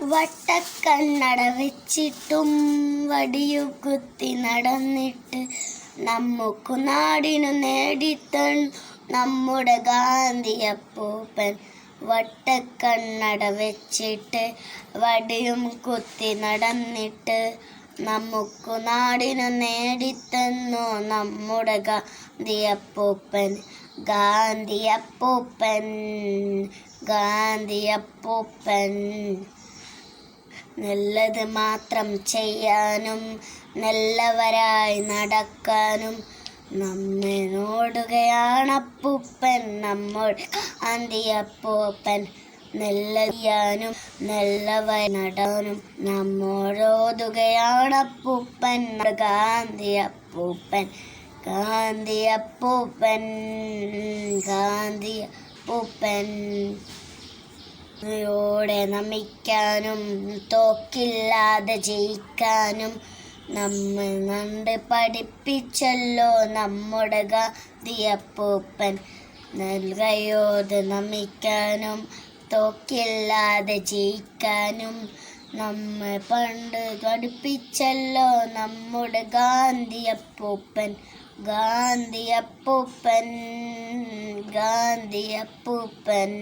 വട്ടക്കണ്ണട വെച്ചിട്ടും വടിയു കുത്തി നടന്നിട്ട് നമുക്കു നാടിനു നേടിത്തൺ നമ്മുടെ ഗാന്ധിയപ്പൂപ്പൻ. വട്ടക്കണ്ണട വെച്ചിട്ട് വടിയും കുത്തി നടന്നിട്ട് നമുക്കു നാടിനു നേടിത്തന്നു നമ്മുടെ ഗാന്ധിയപ്പൂപ്പൻ. ഗാന്ധിയപ്പൂപ്പൻ ഗാന്ധിയപ്പൂപ്പൻ. നല്ലത് മാത്രം ചെയ്യാനും നല്ലവരായി നടക്കാനും. നമ്മെ നോടുകയാണപ്പൂപ്പൻ നമ്മുടെ ഗാന്ധിയപ്പൂപ്പൻ നല്ല ചെയ്യാനും നല്ലവരായി നടാനും നമ്മോടോതുകയാണപ്പൂപ്പൻ ഗാന്ധിയപ്പൂപ്പൻ ഗാന്ധിയപ്പൂപ്പൻ ഗാന്ധിയപ്പൂപ്പൻ യോടെ നമിക്കാനും തോക്കില്ലാതെ ജയിക്കാനും നമ്മൾ കണ്ട് പഠിപ്പിച്ചല്ലോ നമ്മുടെ ഗാന്ധിയപ്പൂപ്പൻ. നൽകയോത് നമിക്കാനും തോക്കില്ലാതെ ജയിക്കാനും നമ്മൾ പണ്ട് പഠിപ്പിച്ചല്ലോ നമ്മുടെ ഗാന്ധിയപ്പൂപ്പൻ. ഗാന്ധിയപ്പൂപ്പൻ ഗാന്ധിയപ്പൂപ്പൻ.